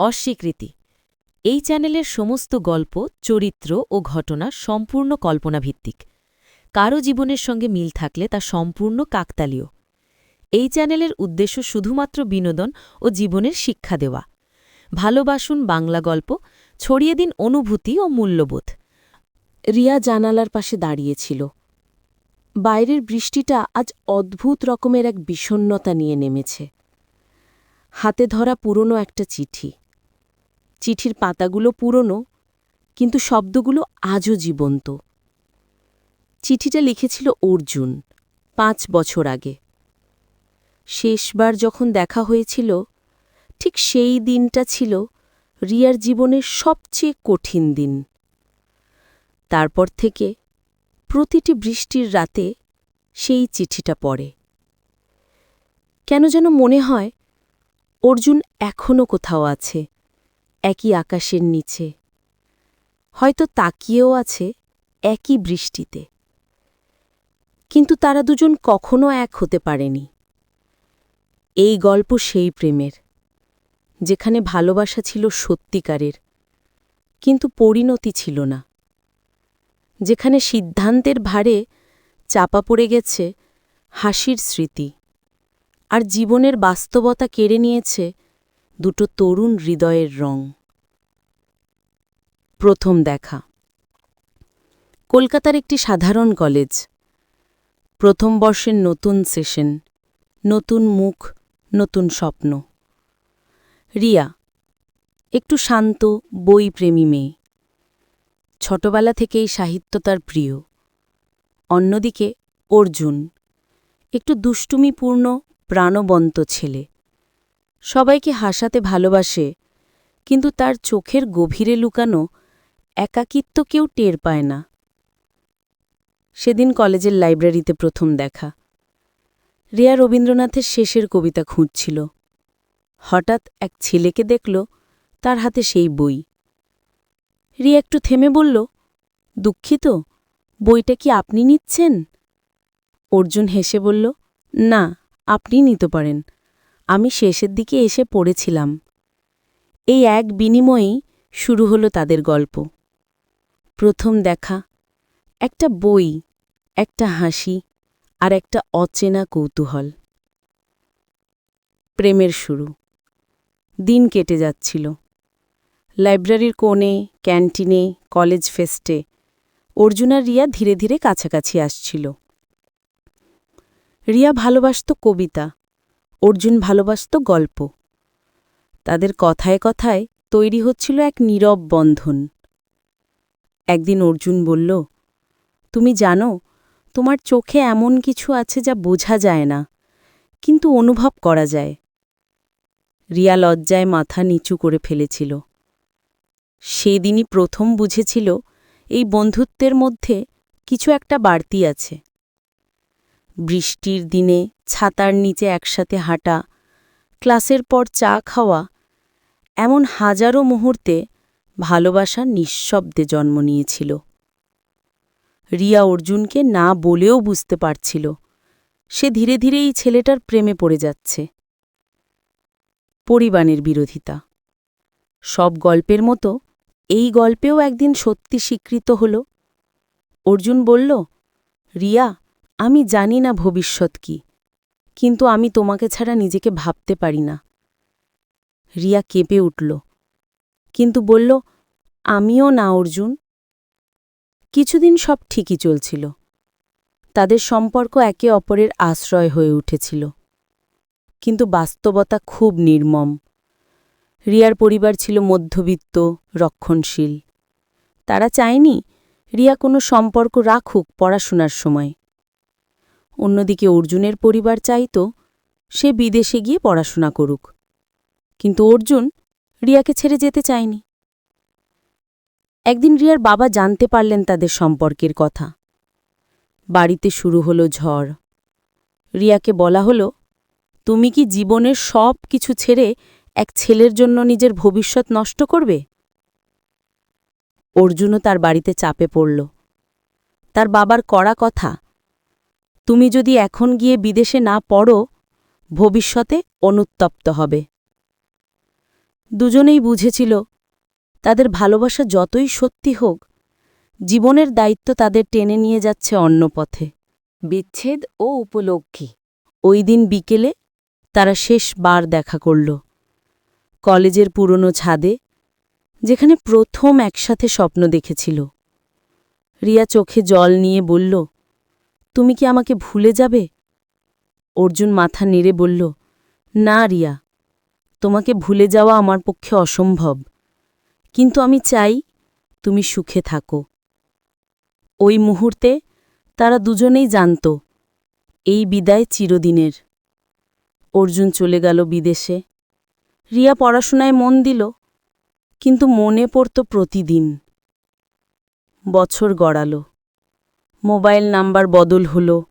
অস্বীকৃতি। এই চ্যানেলের সমস্ত গল্প, চরিত্র ও ঘটনা সম্পূর্ণ কল্পনাভিত্তিক। কারও জীবনের সঙ্গে মিল থাকলে তা সম্পূর্ণ কাকতালীয়। এই চ্যানেলের উদ্দেশ্য শুধুমাত্র বিনোদন ও জীবনের শিক্ষা দেওয়া। ভালোবাসুন বাংলা গল্প, ছড়িয়ে দিন অনুভূতি ও মূল্যবোধ। রিয়া জানালার পাশে দাঁড়িয়েছিল। বাইরের বৃষ্টিটা আজ অদ্ভুত রকমের এক বিষণ্নতা নিয়ে নেমেছে। হাতে ধরা পুরনো একটা চিঠি। চিঠির পাতাগুলো পুরনো, কিন্তু শব্দগুলো আজও জীবন্ত। চিঠিটা লিখেছিল অর্জুন, পাঁচ বছর আগে। শেষবার যখন দেখা হয়েছিল, ঠিক সেই দিনটা ছিল রিয়ার জীবনের সবচেয়ে কঠিন দিন। তারপর থেকে প্রতিটি বৃষ্টির রাতে সেই চিঠিটা পড়ে। কেন যেন মনে হয়, অর্জুন এখনও কোথাও আছে। একই আকাশের নিচে। হয়তো তাকিয়েও আছে একই বৃষ্টিতে। কিন্তু তারা দুজন কখনো এক হতে পারেনি। এই গল্প সেই প্রেমের, যেখানে ভালোবাসা ছিল সত্যিকারের, কিন্তু পরিণতি ছিল না। যেখানে সিদ্ধান্তের ভারে চাপা পড়ে গেছে হাসির স্মৃতি, আর জীবনের বাস্তবতা কেড়ে নিয়েছে দুটো তরুণ হৃদয়ের রং। প্রথম দেখা। কলকাতার একটি সাধারণ কলেজ। প্রথম বর্ষের নতুন সেশন, নতুন মুখ, নতুন স্বপ্ন। রিয়া, একটু শান্ত, বইপ্রেমী মেয়ে। ছোটবেলা থেকেই সাহিত্য তার প্রিয়। অন্যদিকে অর্জুন, একটু দুষ্টুমিপূর্ণ, প্রাণবন্ত ছেলে। সবাইকে হাসাতে ভালোবাসে, কিন্তু তার চোখের গভীরে লুকানো একাকিত্ব কেউ টের পায় না। সেদিন কলেজের লাইব্রেরিতে প্রথম দেখা। রিয়া রবীন্দ্রনাথের শেষের কবিতা খুঁজছিল। হঠাৎ এক ছেলেকে দেখল, তার হাতে সেই বই। রিয়া একটু থেমে বলল, দুঃখিত, বইটা কি আপনি নিচ্ছেন? অর্জুন হেসে বলল, না আপনি নিতে পারেন। আমি শেষের দিকে এসে পড়েছিলাম। এই এক বিনিময়েই শুরু হলো তাদের গল্প। প্রথম দেখা, একটা বই, একটা হাসি আর একটা অচেনা কৌতূহল। প্রেমের শুরু। দিন কেটে যাচ্ছিল। লাইব্রেরির কোণে, ক্যান্টিনে, কলেজ ফেস্টে অর্জুন আর রিয়া ধীরে ধীরে কাছাকাছি আসছিল। রিয়া ভালোবাসত কবিতা অর্জুন ভালোবাসত গল্প। তাদের কথায় কথায় তৈরি হচ্ছিল এক নীরব বন্ধন। একদিন অর্জুন বলল, তুমি জানো, তোমার চোখে এমন কিছু আছে যা বোঝা যায় না, কিন্তু অনুভব করা যায়। রিয়া লজ্জায় মাথা নিচু করে ফেলেছিল। সেদিনই প্রথম বুঝেছিল, এই বন্ধুত্বের মধ্যে কিছু একটা বাড়তি আছে। বৃষ্টির দিনে ছাতার নিচে একসাথে হাঁটা, ক্লাসের পর চা খাওয়া, এমন হাজারো মুহূর্তে ভালোবাসা নিঃশব্দে জন্ম নিয়েছিল। রিয়া অর্জুনকে না বলেও বুঝতে পারছিল, সে ধীরে ধীরে এই ছেলেটার প্রেমে পড়ে যাচ্ছে। পরিবাণের বিরোধিতা। সব গল্পের মতো এই গল্পেও একদিন সত্যি স্বীকৃত হল। অর্জুন বলল, রিয়া আমি জানি না ভবিষ্যৎ কি, কিন্তু আমি তোমাকে ছাড়া নিজেকে ভাবতে পারি না। রিয়া কেঁপে উঠল, কিন্তু বলল, আমিও না, অর্জুন। কিছুদিন সব ঠিকই চলছিল। তাদের সম্পর্ক একে অপরের আশ্রয় হয়ে উঠেছিল। কিন্তু বাস্তবতা খুব নির্মম। রিয়ার পরিবার ছিল মধ্যবিত্ত, রক্ষণশীল। তারা চায়নি রিয়া কোনো সম্পর্ক রাখুক পড়াশোনার সময়। অন্যদিকে অর্জুনের পরিবার চাইত সে বিদেশে গিয়ে পড়াশোনা করুক। কিন্তু অর্জুন রিয়াকে ছেড়ে যেতে চায়নি। একদিন রিয়ার বাবা জানতে পারলেন তাদের সম্পর্কের কথা। বাড়িতে শুরু হলো ঝড়। রিয়াকে বলা হলো, তুমি কি জীবনের সব কিছু ছেড়ে এক ছেলের জন্য নিজের ভবিষ্যৎ নষ্ট করবে? অর্জুনও তার বাড়িতে চাপে পড়ল। তার বাবার কড়া কথা তুমি যদি এখন গিয়ে বিদেশে না পড়ো, ভবিষ্যতে অনুত্তপ্ত হবে। দুজনেই বুঝেছিল, তাদের ভালোবাসা যতই সত্যি হোক, জীবনের দায়িত্ব তাদের টেনে নিয়ে যাচ্ছে অন্য পথে। বিচ্ছেদ ও উপলব্ধি ওই দিন বিকেলে তারা শেষবার দেখা করল। কলেজের পুরনো ছাদে, যেখানে প্রথম একসাথে স্বপ্ন দেখেছিল। রিয়া চোখে জল নিয়ে বলল তুমি কি আমাকে ভুলে যাবে? অর্জুন মাথা নেড়ে বলল, না রিয়া, তোমাকে ভুলে যাওয়া আমার পক্ষে অসম্ভব। কিন্তু আমি চাই তুমি সুখে থাকো। ওই মুহূর্তে তারা দুজনেই জানত, এই বিদায় চিরদিনের। অর্জুন চলে গেল বিদেশে। রিয়া পড়াশোনায় মন দিল, কিন্তু মনে পড়ত প্রতিদিন। বছর গড়াল। মোবাইল নাম্বার বদল হল।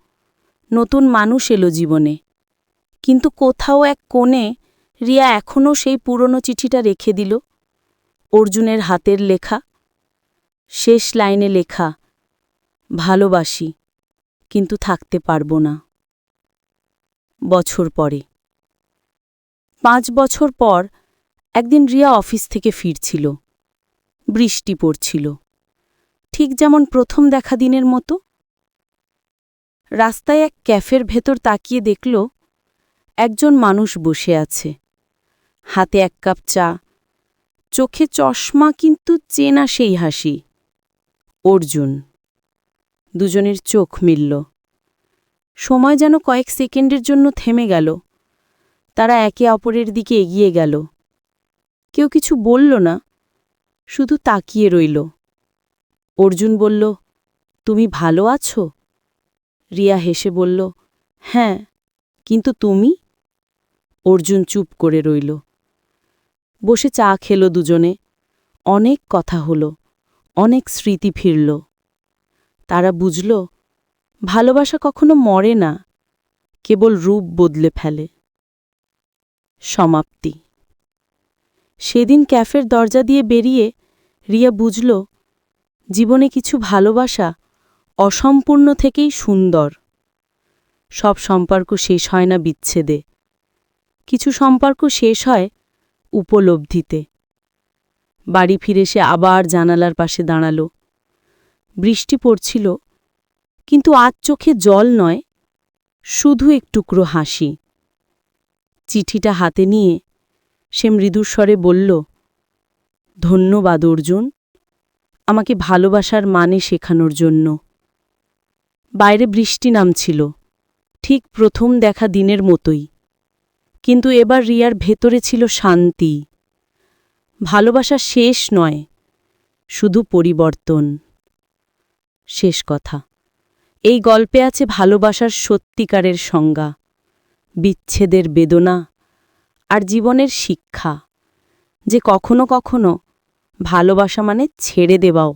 নতুন মানুষ এলো জীবনে। কিন্তু কোথাও এক কোণে রিয়া এখনও সেই পুরনো চিঠিটা রেখে দিল। অর্জুনের হাতের লেখা। শেষ লাইনে লেখা, ভালোবাসি, কিন্তু থাকতে পারব না। বছর পরে। পাঁচ বছর পর একদিন রিয়া অফিস থেকে ফিরছিল। বৃষ্টি পড়ছিল। ঠিক যেমন প্রথম দেখা দিনের মতো? রাস্তায় এক ক্যাফের ভেতর তাকিয়ে দেখল, একজন মানুষ বসে আছে। হাতে এক কাপ চা। চোখে চশমা কিন্তু চেনা সেই হাসি। অর্জুন। দুজনের চোখ মিলল। সময় যেন কয়েক সেকেন্ডের জন্য থেমে গেল। তারা একে অপরের দিকে এগিয়ে গেল। কেউ কিছু বলল না, শুধু তাকিয়ে রইল। অর্জুন বলল, তুমি ভালো আছো? রিয়া হেসে বলল হ্যাঁ কিন্তু তুমি? অর্জুন চুপ করে রইল। বসে চা খেল দুজনে। অনেক কথা হল, অনেক স্মৃতি ফিরল। তারা বুঝল, ভালোবাসা কখনো মরে না, কেবল রূপ বদলে ফেলে। সমাপ্তি। সেদিন ক্যাফের দরজা দিয়ে বেরিয়ে রিয়া বুঝল জীবনে কিছু ভালোবাসা অসম্পূর্ণ থেকেই সুন্দর। সব সম্পর্ক শেষ হয় না বিচ্ছেদে। কিছু সম্পর্ক শেষ হয় উপলব্ধিতে। বাড়ি ফিরে সে আবার জানালার পাশে দাঁড়াল। বৃষ্টি পড়ছিল, কিন্তু আজ চোখে জল নয়, শুধু এক টুকরো হাসি। চিঠিটা হাতে নিয়ে সে মৃদুস্বরে বলল, ধন্যবাদ অর্জুন আমাকে ভালোবাসার মানে শেখানোর জন্য। বাইরে বৃষ্টি নামছিল, ঠিক প্রথম দেখা দিনের মতোই। কিন্তু এবার রিয়ার ভেতরে ছিল শান্তি। ভালোবাসা শেষ নয়, শুধু পরিবর্তন। শেষ কথা, এই গল্পে আছে ভালোবাসার সত্যিকারের সংজ্ঞা, বিচ্ছেদের বেদনা আর জীবনের শিক্ষা, যে কখনো কখনো ভালোবাসা মানে ছেড়ে দেওয়াও।